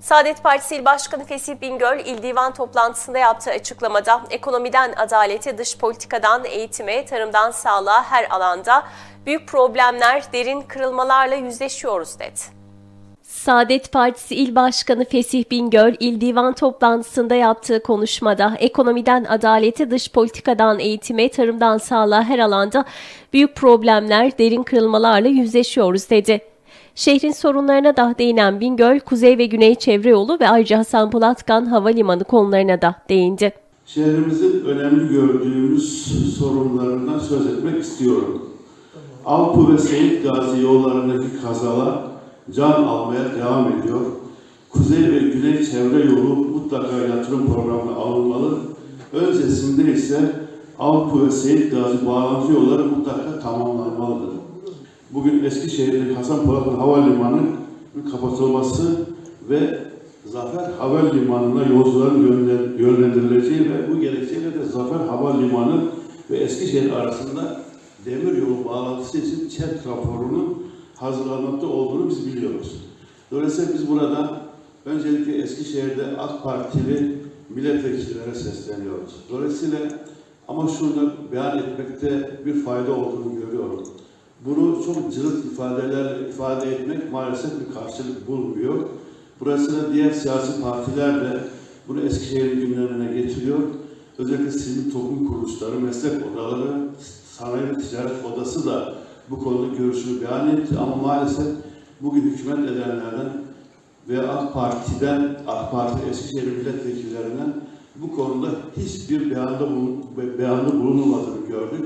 Saadet Partisi İl Başkanı Fesih Bingöl, İl Divan toplantısında yaptığı açıklamada ekonomiden adalete, dış politikadan eğitime, tarımdan sağlığa her alanda büyük problemler, derin kırılmalarla yüzleşiyoruz dedi. Saadet Partisi İl Başkanı Fesih Bingöl, İl Divan toplantısında yaptığı konuşmada ekonomiden adalete, dış politikadan eğitime, tarımdan sağlığa her alanda büyük problemler, derin kırılmalarla yüzleşiyoruz dedi. Şehrin sorunlarına da değinen Bingöl, Kuzey ve Güney Çevre Yolu ve ayrıca Hasan Polatkan Havalimanı konularına da değindi. Şehrimizin önemli gördüğümüz sorunlarından söz etmek istiyorum. Avpu ve Seyit Gazi yollarındaki kazalar can almaya devam ediyor. Kuzey ve Güney Çevre Yolu mutlaka yatırım programına alınmalı. Öncesinde ise Avpu ve Seyit Gazi bağlantı yolları mutlaka tamamlanmalıdır. Bugün Eskişehir'deki Hasan Polatlı Havalimanı'nın kapatılması ve Zafer Havalimanı'na yolcuların yönlen- yönlendirileceği ve bu gerekçeyle de Zafer Havalimanı ve Eskişehir arasında demir yolu bağlantısı için ÇED raporunun hazırlanmakta olduğunu biz biliyoruz. Dolayısıyla biz burada öncelikle Eskişehir'de AK Partili milletvekillere sesleniyoruz. Dolayısıyla ama şunu beyan etmekte bir fayda olduğunu görüyorum. Çok cılız ifadelerle ifade etmek maalesef bir karşılık bulmuyor. Burası da diğer siyasi partiler de bunu Eskişehir'in gündemine getiriyor. Özellikle sivil toplum kuruluşları, meslek odaları, sanayi ticaret odası da bu konuda görüşünü beyan etti. Ama maalesef bugün hükümet edenlerden ve AK Parti'den, AK Parti Eskişehir milletvekillerinden bu konuda hiçbir beyanda bulun, be- beyanda bulunulmadığını gördük.